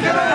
ਨਗਰ ਨਿਗਮ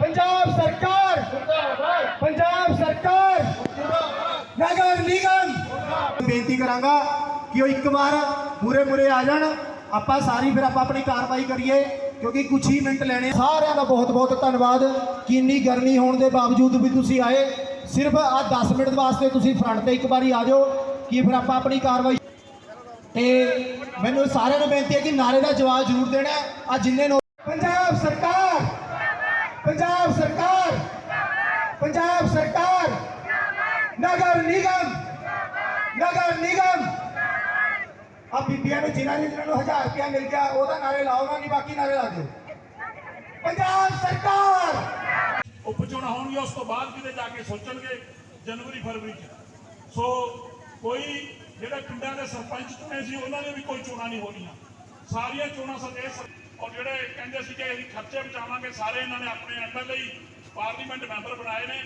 ਪੰਜਾਬ ਸਰਕਾਰ ਪੰਜਾਬ ਸਰਕਾਰ, ਨਗਰ ਨਿਗਮ। ਬੇਨਤੀ ਕਰਾਂਗਾ ਕਿ ਉਹ ਇੱਕ ਵਾਰ ਮੂਰੇ ਮੂਰੇ ਆ ਜਾਣ। ਆਪਾਂ ਸਾਰੀ ਫਿਰ ਆਪਾਂ ਆਪਣੀ ਕਾਰਵਾਈ ਕਰੀਏ, ਕਿਉਂਕਿ ਕੁਝ ਹੀ ਮਿੰਟ ਲੈਣੇ। ਸਾਰਿਆਂ ਦਾ ਬਹੁਤ ਬਹੁਤ ਧੰਨਵਾਦ ਕਿ ਇੰਨੀ ਗਰਮੀ ਹੋਣ ਦੇ ਬਾਵਜੂਦ ਵੀ ਤੁਸੀਂ ਆਏ। ਸਿਰਫ ਆ 10 ਮਿੰਟ ਵਾਸਤੇ ਤੁਸੀਂ ਫਰੰਟ ਤੇ ਇੱਕ ਵਾਰੀ ਆ ਜਾਓ, ਕਿ ਫਿਰ ਆਪਾਂ ਆਪਣੀ ਕਾਰਵਾਈ ਤੇ ਮੈਨੂੰ ਸਾਰਿਆਂ ਨੂੰ ਬੇਨਤੀ ਹੈ ਕਿ ਨਾਰੇ ਦਾ ਜਵਾਬ ਜ਼ਰੂਰ ਦੇਣਾ ਆ ਜਿੰਨੇ ਨੌ- ਪੰਜਾਬ ਸਰਕਾਰ ਪੰਜਾਬ ਸਰਕਾਰ ਪੰਜਾਬ ਸਰਕਾਰ, ਨਗਰ ਨਿਗਮ ਨਗਰ ਨਿਗਮ। ਆ ਬੀਬੀਆਂ ਨੂੰ ਜਿਨ੍ਹਾਂ ਨੇ ਜਿਨ੍ਹਾਂ ਨੂੰ 1000 ਰੁਪਇਆ ਮਿਲ ਗਿਆ, ਉਹਦਾ ਨਾਰੇ ਲਾਓ ਨਾ ਨਹੀਂ ਬਾਕੀ ਨਾਰੇ ਲਾ ਦਿਓ। ਪੰਜਾਬ ਸਰਕਾਰ! ਉਪ ਚੋਣਾਂ ਹੋਣਗੀਆਂ ਉਸ ਤੋਂ ਬਾਅਦ ਕਿਤੇ ਜਾ ਕੇ ਸੋਚਣਗੇ, ਜਨਵਰੀ, ਫਰਵਰੀ ਚ। ਸੋ ਕੋਈ ਜਿਹੜੇ ਪਿੰਡਾਂ ਦੇ ਸਰਪੰਚ ਚੁਣੇ ਸੀ, ਉਹਨਾਂ ਨੇ ਵੀ ਕੋਈ ਚੋਣਾਂ ਨਹੀਂ ਹੋਣੀਆਂ। ਸਾਰੀਆਂ ਚੋਣਾਂ ਸਦੇ ਔਰ ਜਿਹੜੇ ਕਹਿੰਦੇ ਸੀ ਕਿ ਅਸੀਂ ਖਰਚੇ ਬਚਾਵਾਂਗੇ, ਸਾਰੇ ਇਹਨਾਂ ਨੇ ਆਪਣੇ ਐਮਐਲਏ ਪਾਰਲੀਮੈਂਟ ਮੈਂਬਰ ਬਣਾਏ ਨੇ।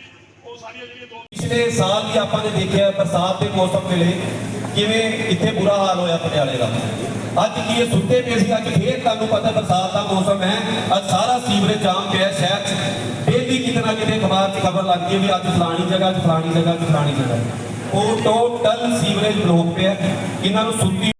ਉਹ ਸਾਰੀਆਂ ਜਿਹੜੀਆਂ ਦੋ ਪਿਛਲੇ ਸਾਲ ਵੀ ਆਪਾਂ ਨੇ ਦੇਖਿਆ ਬਰਸਾਤ ਦੇ ਮੌਸਮ ਵੇਲੇ ਕਿਵੇਂ ਇੱਥੇ ਬੁਰਾ ਹਾਲ ਹੋਇਆ ਪਟਿਆਲੇ ਦਾ। ਅੱਜ ਕੀ ਇਹ ਸੁੱਤੇ ਪਏ ਸੀ? ਅੱਜ ਫੇਰ ਤੁਹਾਨੂੰ ਪਤਾ ਬਰਸਾਤ ਦਾ ਮੌਸਮ ਹੈ। ਅੱਜ ਸਾਰਾ ਸੀਵਰੇਜ ਜਾਮ ਪਿਆ ਸ਼ਹਿਰ 'ਚ। ਡੇਲੀ ਕਿਤੇ ਨਾ ਕਿਤੇ ਅਖਬਾਰ 'ਚ ਖਬਰ ਲੱਗਦੀ ਹੈ ਵੀ ਅੱਜ ਫਲਾਣੀ ਜਗ੍ਹਾ 'ਚ ਫਲਾਣੀ ਜਗ੍ਹਾ 'ਚ ਫਲਾਣੀ ਜਗ੍ਹਾ। ਉਹ ਟੋਟਲ ਸੀਵਰੇਜ ਬਲੌਕ ਪਿਆ। ਇਹਨਾਂ ਨੂੰ ਸੁੱਤੀ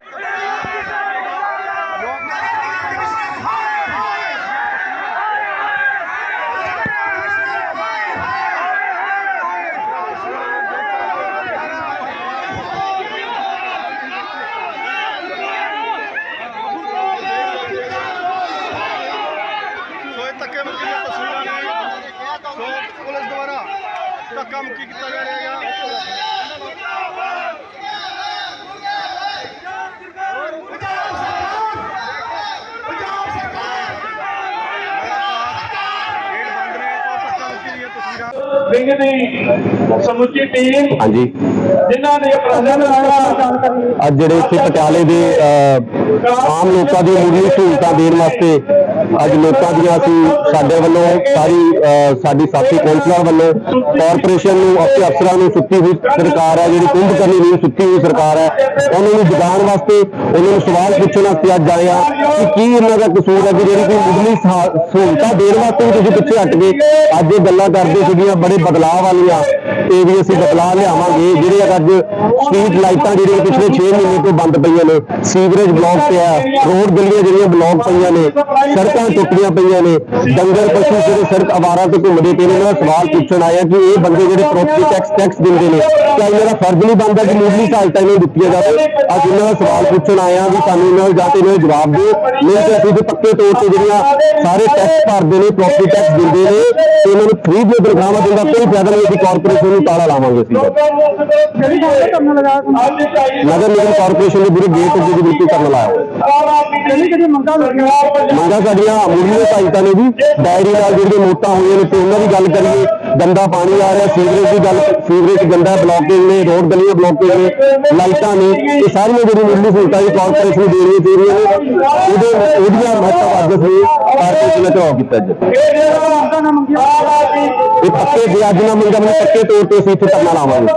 ਸੋ ਇਹ ਧੱਕੇ ਮੁੱਕੀ ਦੀਆਂ ਤਸਵੀਰਾਂ ਨੇ ਸੋ ਪੁਲਿਸ ਦੁਆਰਾ ਧੱਕਾ ਮੁੱਕੀ ਕੀਤਾ ਜਾ ਰਿਹਾ ਹੈ ਦੀ ਸਮੁੱਚੀ ਟੀਮ ਹਾਂਜੀ। ਜਿਨ੍ਹਾਂ ਨੇ ਪ੍ਰਸ਼ਨ ਅੱਜ ਜਿਹੜੇ ਇੱਥੇ ਪਟਿਆਲੇ ਦੇ ਅਹ, ਆਮ ਲੋਕਾਂ ਦੀ ਮੁੱਢਲੀ ਸਹੂਲਤਾਂ ਦੇਣ ਵਾਸਤੇ ਅੱਜ ਲੋਕਾਂ ਦੀਆਂ ਅਸੀਂ ਸਾਡੇ ਵੱਲੋਂ ਸਾਰੀ ਅਹ, ਸਾਡੀ ਸਾਥੀ ਕੌਂਸਲਰ ਵੱਲੋਂ ਕਾਰਪੋਰੇਸ਼ਨ ਨੂੰ ਆਪਣੇ ਅਫਸਰਾਂ ਨੂੰ ਸੁੱਤੀ ਹੋਈ ਸਰਕਾਰ ਹੈ ਜਿਹੜੀ ਕੁੰਭ ਕਰਨੀ ਨਹੀਂ ਸੁੱਤੀ ਹੋਈ ਸਰਕਾਰ ਹੈ ਉਹਨਾਂ ਨੂੰ ਜਗਾਉਣ ਵਾਸਤੇ ਉਹਨਾਂ ਨੂੰ ਸਵਾਲ ਪੁੱਛਣ ਵਾਸਤੇ ਅੱਜ ਆਏ ਆ ਕਿ ਕੀ ਇਹਨਾਂ ਦਾ ਕਸੂਰ ਹੈ ਕਿ ਜਿਹੜੀ ਕੋਈ ਮੁੱਢਲੀ ਸਹੂਲਤਾਂ ਦੇਣ ਵਾਸਤੇ ਵੀ ਤੁਸੀਂ ਪਿੱਛੇ ਹਟ ਗਏ। ਅੱਜ ਇਹ ਗੱਲਾਂ ਕਰਦੇ ਸੀਗੀਆਂ ਬੜੇ ਬਦਲਾਅ ਵਾਲੀਆਂ। ਇਹ ਵੀ ਅਸੀਂ ਬਦਲਾਅ ਲਿਆਵਾਂਗੇ ਜਿਹੜੇ ਅੱਜ ਸਟਰੀਟ ਲਾਈਟਾਂ ਜਿਹੜੀਆਂ ਪਿਛਲੇ 6 ਮਹੀਨੇ ਤੋਂ ਬੰਦ ਪਈਆਂ ਨੇ ਸੀਵਰੇਜ ਬਲੌਕ ਪਿਆ ਰੋਡ ਗਲੀਆਂ ਜਿਹੜੀਆਂ ਬਲੌਕ ਪਈਆਂ ਨੇ ਸੜਕਾਂ ਟੁੱਟੀਆਂ ਪਈਆਂ ਨੇ। ਡੰਗਰ ਪਸ਼ੂ ਜਿਹੜੇ ਸੜਕ ਆਵਾਰਾਂ ਤੇ ਘੁੰਮਦੇ ਪਏ ਨੇ ਦਾ ਸਵਾਲ ਪੁੱਛਣ ਆਇਆ ਕਿ ਇਹ ਬੰਦੇ ਜਿਹੜੇ ਪ੍ਰੋਪਰਟੀ ਟੈਕਸ ਟੈਕਸ ਦਿੰਦੇ ਨੇ ਇਹਨਾਂ ਦਾ ਫਰਜ਼ ਨਹੀਂ ਬਣਦਾ ਕਿ ਮੁੱਢਲੀ ਸਹਾਇਤਾ ਇਹਨਾਂ ਦਿੱਤੀ ਜਾਵੇ? ਅੱਜ ਇਹਨਾਂ ਦਾ ਸਵਾਲ ਪੁੱਛਣ ਹਾਂ ਵੀ ਸਾਨੂੰ ਇਹਨਾਂ ਨੂੰ ਜਾਂ ਤੇ ਇਹਨਾਂ ਜਵਾਬ ਦਿਓ। ਨਹੀਂ ਤੇ ਅਸੀਂ ਤੇ ਪੱਕੇ ਤੌਰ ਤੇ ਜਿਹੜੀਆਂ ਸਾਰੇ ਟੈਕਸ ਭਰਦੇ ਨੇ ਪ੍ਰੋਪਰਟੀ ਟੈਕਸ ਦਿੰਦੇ ਨੇ ਤੇ ਇਹਨਾਂ ਨੂੰ ਫ੍ਰੀ ਦੀਆਂ ਤਨਖਾਹਾਂ ਦੇਣ ਦਾ ਕੋਈ ਫਾਇਦਾ ਨਹੀਂ ਅਸੀਂ ਕਾਰਪੋਰੇਸ਼ਨ ਨੂੰ ਤਾਲਾ ਲਾਵਾਂਗੇ ਅਸੀਂ। ਨਗਰ ਨਿਗਮ ਕਾਰਪੋਰੇਸ਼ਨ ਦੇ ਪੂਰੇ ਗੇਟ ਅੱਗੇ ਦੀ ਬਿਲਕੁਲ ਕਰਨ ਲਾਇਆ ਮੰਗਾ ਸਾਡੀਆਂ ਮੁੱਢਲੀਆਂ ਸਹਾਇਤਾ ਨੇ ਜੀ, ਡਾਇਰੀ ਨਾਲ ਜਿਹੜੀਆਂ ਮੋਟਾਂ ਹੋਈਆਂ ਨੇ, ਤੇ ਉਹਨਾਂ ਦੀ ਗੱਲ ਕਰੀਏ, ਗੰਦਾ ਪਾਣੀ ਆ ਰਿਹਾ, ਸੀਵਰੇਜ ਦੀ ਗੱਲ, ਸੀਵਰੇਜ ਗੰਦਾ ਬਲੌਕੇਜ ਨੇ ਰੋਡ ਗਲੀਆਂ ਬਲੌਕੇਜ ਨੇ, ਲਾਈਟਾਂ ਨੇ, ਇਹ ਸਾਰੀਆਂ ਜਿਹੜੀਆਂ ਮੁੱਢਲੀ ਸਹੂਲਤਾਂ ਦੀ ਕਾਰਪੋਰੇਸ਼ਨ ਨੂੰ ਦੇਣੀਆਂ ਚਾਹੀਦੀਆਂ ਨੇ, ਉਹਦੇ ਉਹਦੀਆਂ ਮਹੱਤਵ ਅੱਜ ਅਸੀਂ ਕਾਰਪੋਰੇਸ਼ਨ ਨਾਲ ਚੁਣਾਵ ਕੀਤਾ ਜੀ। ਇਹ ਪੱਕੇ ਜੇ ਅੱਜ ਨਾ ਮੰਗਾ ਮੈਂ ਪੱਕੇ ਤੌਰ ਤੇ ਅਸੀਂ ਇੱਥੇ ਧਰਨਾ ਲਾਵਾਂਗੇ।